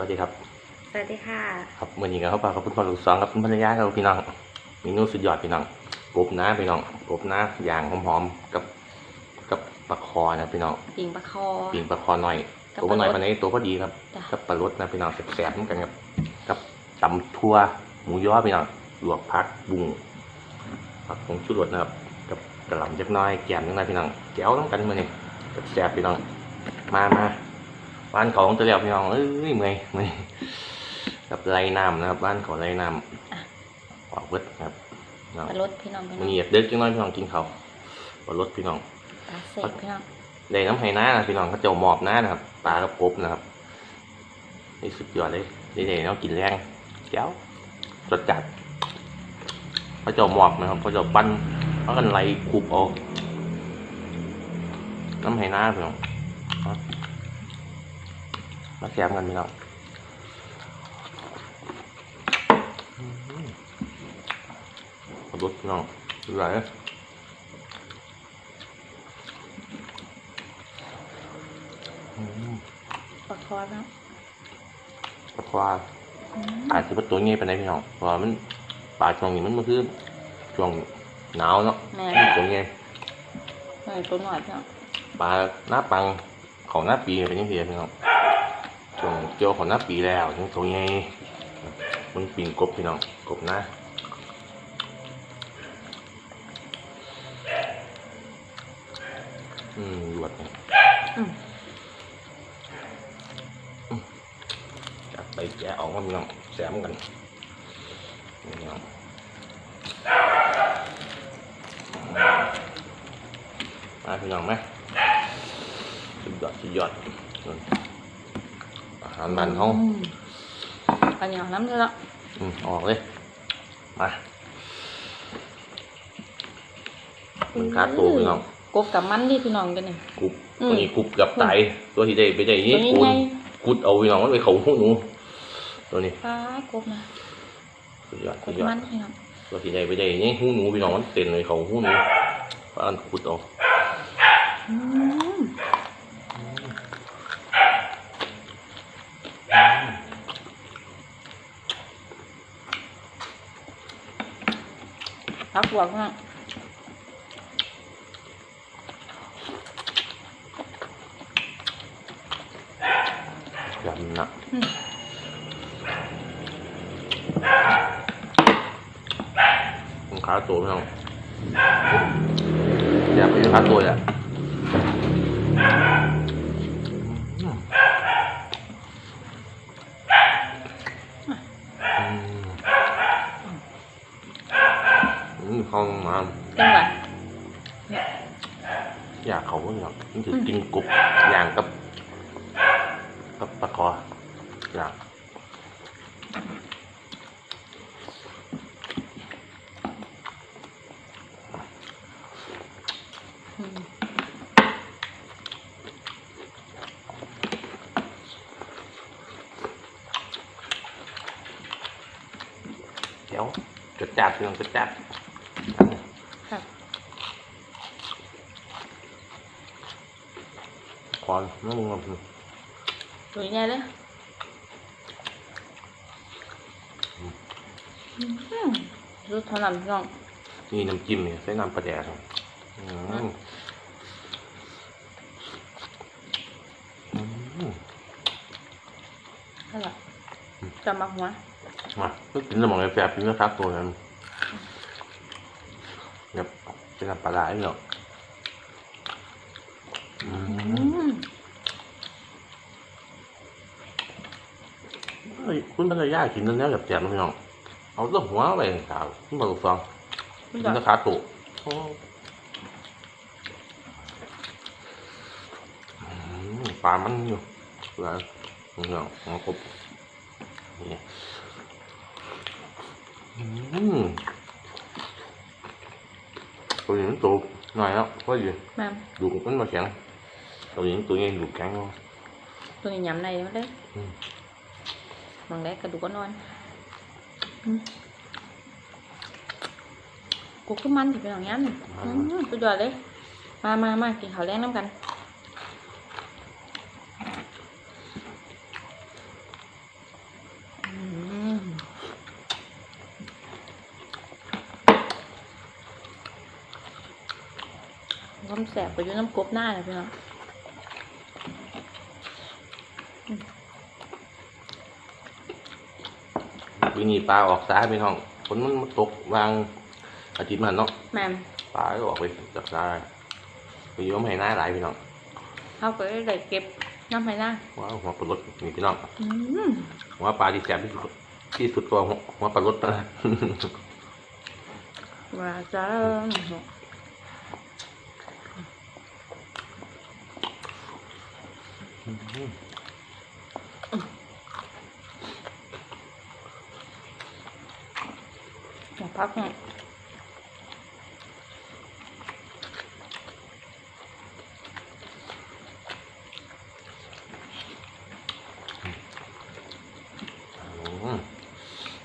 สวัสดีครับ สวัสดีค่ะ ครับวันนี้ก็เข้าปากกับคุณพ่อลูกสองกับคุณภรรยาครับพี่น้องเมนูสุดยอดพี่น้องกบน้าพี่น้องกบน้าอย่างหอมๆกับกับปลาคอนะพี่น้องปิงปลาคอปีงปลาคอหน่อยกับตัวบ่หน่อยปปัลานรสนี้ตัวพอดีครับจ้ะกับปลารสนะพี่น้องแสบๆเหมือนกันครับกับตำทั่วหมูยอพี่น้องลวกผักบุ้งผักผงชูรสนะครับ กับกระหล่ำจักหน้อยแกมจักหน้อยพี่น้องแก้วต้องกันมาเนี่ยแสบๆพี่น้องมามา บ้านเขาของตัวแล้วพี่น้องเอ้ยเมื่อยเมื่อยกับไรน้ำนะครับ บ้านเขาไรน้ำออกเบิดครับพี่น้องปลารสพี่น้องพี่น้มัอนงเหยียดเด็กจังน้อยพี่น้องกินเขาวปลารสพี่น้องปลาเสกพี่น้องได้น้ำไห้น้านะพี่น้องเขาเจ้าหมอบน้านะครับปลากับกบนะครับนี่สุดยอดเลยได้ๆเนาะกินแรงเจ้าสดจัดเขาเจ้าหมอบนะครับเขาเจ้าปั้นเขากันไล่คุบเอาน้ำไห้น้าพี่น้องเอา มาแซมกันพี่น้องอืมปลารสพี่น้องดูไรเลยอืมปลาคอเนาะปลาควาอืมอาจจะเป็นตัวงี้ไปไหนพี่น้องเพราะว่ามันปลาช่วงนี้มันมันคือช่วงหนาวเนาะแม่มันตัวงี้แม่ตัวหน่อยพี่น้องปลาหน้าปังของหน้าปีเป็นยังไงพี่น้องช่วง เกี่ยวของหน้าปีแล้วถึงตัวงี้มันปิ่งกบพี่น้องกบนะอืมหยวดเนี่ยจับไปแกะออกมาพี่น้องแซมกันพี่น้องมาพี่น้องไหมสุดยอดสุดยอด หารบ้านเขาอืมอันนี้เอาน้ำเถอะเนาะอืมออกเลย มามึงคาดตัวพี่น้องกบกับมันดิพี่น้องกันนี่กรุบอืมตัวนี้กรุบเกับไตายตัวที่ได้ไปได้ตัวนี่นี้คูณไงกุดเอาพี่น้องมันไปเขาหูหนูตัวนี้ปลากบนะสุดยอดกสุบดยอมัดนพี่น้องตัวที่ได้ไปได้นี่หูหนูพี่น้องมันเต็นเลยเขาหูหนูเพราะอันขุดเอา พักบวกพี่น้องยำนะอืมมึงขาตัวพี่น้องอยากไปขาตัวอะอืมอืมห้องมา จังหวะ อยากเขาเนี่ยมันถือกินกรุบอย่างกับกับปลาคออยาก อืม เดี๋ยว จดจัดเรื่องจดจัดครับคอนน้ำมึงลองตัวใหญ่เลยอืมรสเท่านั้นพี่น้องนี่น้ำจิ้มเนี่ยใส่น้ำปลาแดกครับอืมอืมนั่นแหละจะมาหัว มาก็กินสมองไอ้แฟบกินนะครับตัวนั้นเนี่ยเป็นน้ำปลาไหลเนาะอือืมมเฮ้ยคุณภรรยากินนั่นแล้วแบบแจ่มพี่น้องเอาตัวหัวไปสาวคุณบอลฟังพี่กิน้นองนะครับตัวโอ้อืมปลามันอยู่แล้วพี่น้องหัวกบนี่อืมตัวนี้มันตัวหน่อยแล้วก็อยู่แม่มดูมันมาแข็งตัวนี้ ตัวนี้ดูแข็งเนาะตัวนี้ยำในมาเลยอืมมองได้กระดูกก็นอนอืมกูคือมันถึงเป็นอย่างนี้นอืมสุดยอดเลย มามามากินข้าวแรงน้ำกัน ความแสบก็อยู่น้ำกบหน้าเลยพี่น้องวินีปลาออกซ้ายพี่น้องฝนมันมาตกวางอาทิตย์มันเนาะแม่มปลาก็ออกไปจากซ้ายไปอยุ่มให้หน้าหลายพี่น้องเขาก็ได้เก็บน้ำให้หน้าว้าวหัวปลาลดนี่พี่น้องอืมหัวปลาที่แสบที่สุดที่สุดก็หัวหัวปลาลดนะว่าจะอยา พักหน่อย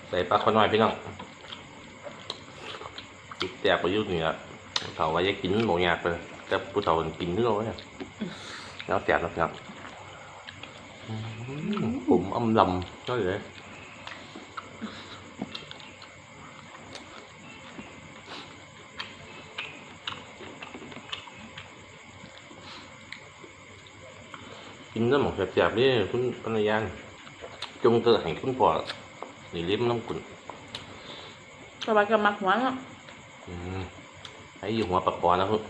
ใส่ปลาขอน้อยพี่น้องติดแตกไปยุ่นี่ละผู้เฒ่าว่าจะกินหมูยากเลยแต่ผู้เฒ่ามันกินเราเนี่ยแล้วแตกแล้วพี่น้องอืมผมอำลำก็เลยกินน้ำหมกแสบ ๆนี่คุณภรรยาจงเตอให้คุณพ่อนี่เลี้ยมน้ำกุนสบายกับมักหัวเนาะอืมให้อยู่หัวปากคอนะครับ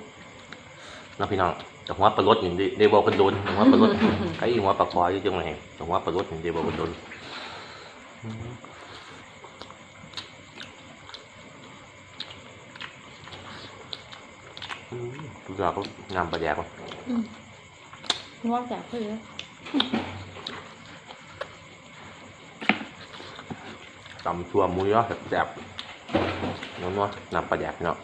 นะพี่น้องแต่หัวปลาลดอย่างเดบอกันโดนหัวปลาลดให้อยู่หัวปากคออยู่จังไงแต่หัวปลาลดอย่างเดบอกันโดนอืมอืมทุกอย่างก็งามประแดกว่ะอืมหัวแสบเลยตำชัวหมูยอแซ่บๆน้องนัวน้ำประแดกเนาะ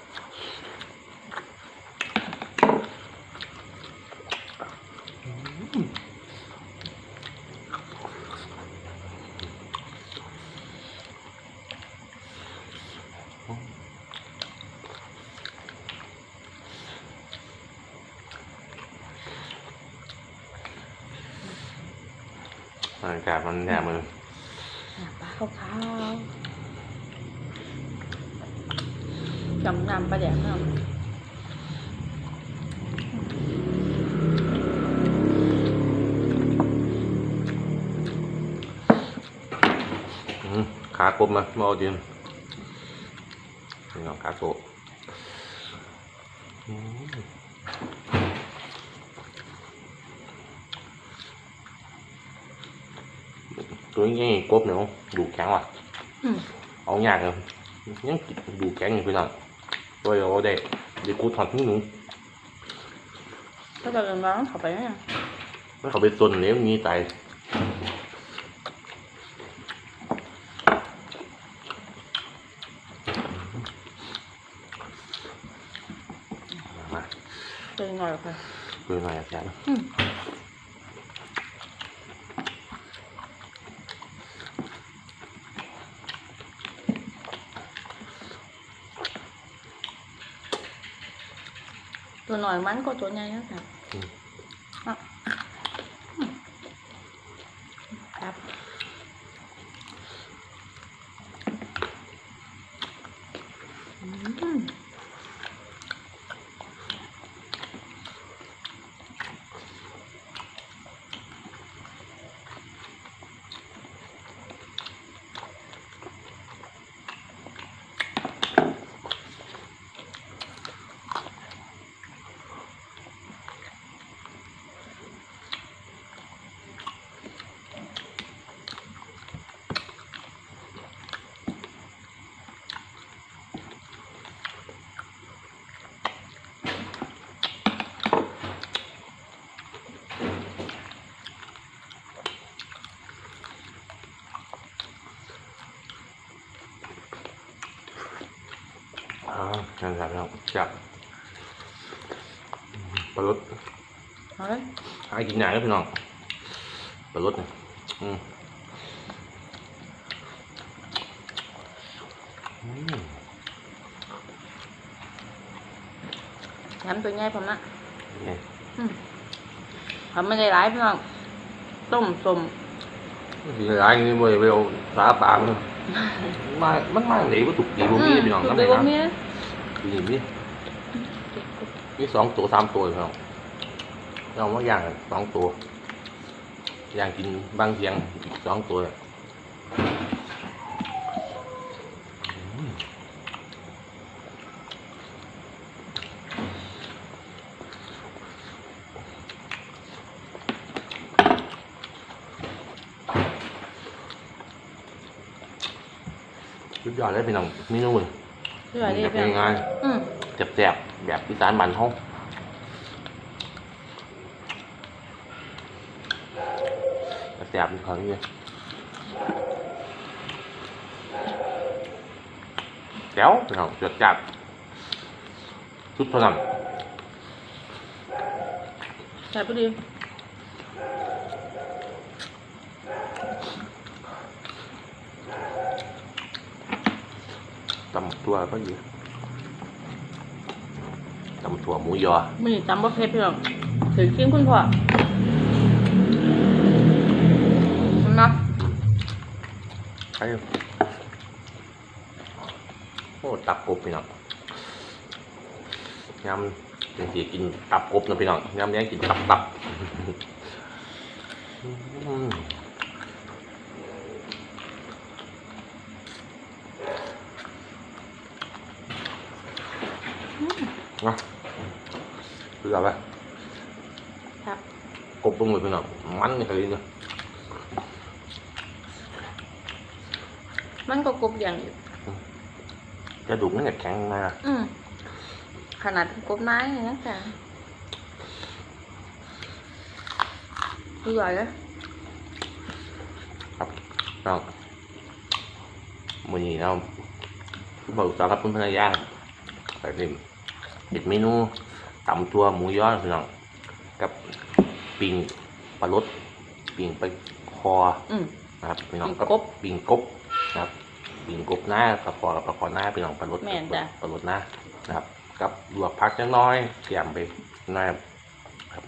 บรรยากาศมันแย่มือน้ำปลาขาวๆจำน้ำปลาแดกเนาะอืมขากลมมามาเอาเดียนนี่น้องขาโตอืม ตัวนี้ยังกบเนี่ยดูแข็งว่ะอืมเอายากเลยยังดูแข็งอยู่พี่น้องตัวเอาได้เดี๋ยวกูถอดทิ้งหนูก็จะเดินร้านเข้าไปเนี่ยแล้วเขาไปซนเลี้ยงนี้ตายมาเดินหน่อยค่ะคุยหน่อยอาจารย์ อืมตัว หน่อยมันก็ตัวใหญ่นะครับ นั่นแหละครับจับปลาลดเอาเลยหากินใหญ่แล้วพี่น้องปลาลดเนี่ยอืมอืมแถมตัวใหญ่ผมนะนี่อืมทำไม่ได้ร้ายพี่น้องต้มส้มมีร้านนี้เว้ยไปเอาสาปามมามันมาไหนก็ถูกตีบุมีพี่น้องคือทำไปไงบ่ นะมีตีนี่มีสองตัวสามตัวพี่น้อเราว่าย่างสองตัว อย่างกินบางเทียงอีกสองตัวยอืมสุดยอดเลยพี่น้องเมนูเลย สวัสดีแบบพี่น้องง่ายอืมๆแซ่บๆแบบอีสานบ้านเฮาแซ่บมีความนี่แก้วพี่น้องจดจัดชุดเท่านั้นใส่พอดี ตำตัวก็อยู่ตำถั่วหมูยอมือนี้ตำบะเพ็ดพี่น้องถือกินคุณพ่อเนะใช่โอ้ตับกบพี่น้องยำเป็นสีกินตับกบนะพี่น้องยำเนี้ยกินตับตับอืมนะ คืออะไรครับกบลงเลยพี่น้องมันนี่คือเนี่ยมันก็กรุบอย่างอยู่กระดูกนี่แข็งมากอืมขนาดกรุบไม้อย่างนี้จ้ะอร่อยเลยน้องมือนี้เราคุณบอกสอนกับคุณภรรยาไปเล่นเห็ดเมนู ตำตัวหมูยอพี่น้องกับปิงปลารสปิงไปคออืม นะครับพี่น้องปิ่งกบปิงกบนะครับปิงกบหน้ากับคอกับปลาคอหน้าพี่น้องปลารสแม่นจ้ะ ปลารสหน้านะครับ กับลวกพักจังน้อยเสียมไปหน้อยครับ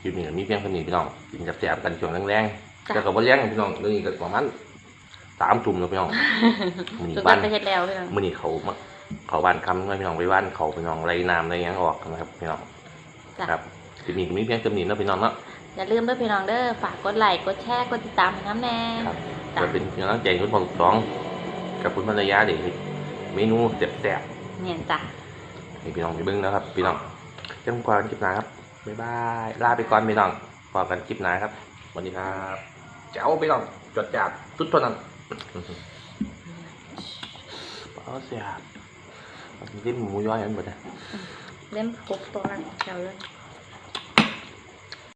คลิปนี้ก็มีเพียงเท่านี้พี่น้องกินจับแสบกันช่วงแรงๆจ้ะ แต่กับว่าแรงพี่น้องเรื่องนี้ก็ประมาณสามทุ่มแล้วพี่น้อง มือสุนี้ดบ้ากันนจะเฮ็ดแล้วพี่น้อง มือนี้เขามา เขาบ้านคำพี่น้องไปบ้านเขาพี่น้องไรน้ำไรหยังออกนะครับพี่น้องจ้ะ ครับคลิปนี้ก็มีเพียงเท่านี้นะพี่น้องเนาะ อย่าลืมเด้อพี่น้องเด้อฝากกดไลค์กดแชร์กดติดตามให้น้ำแน่ ครับ จ้ะ จะเป็นกำลังใจคุณพ่อลูกสองกับคุณภรรยาเด็กเมนูแซ่บเนี่ยจ้ะ ๆให้พี่น้องไปเบิ่งนะครับ พี่น้องจังกวานคลิปหน้าครับบ๊ายบายลาไปก่อนพี่น้องพอกันคลิปหน้าครับสวัสดีครับเจ้าพี่น้องจดจัดทุกตัวนั้นเอาเสีย กินหมูย้อยอันหมดเลยเล่มครบตัวนั้นแถวเลย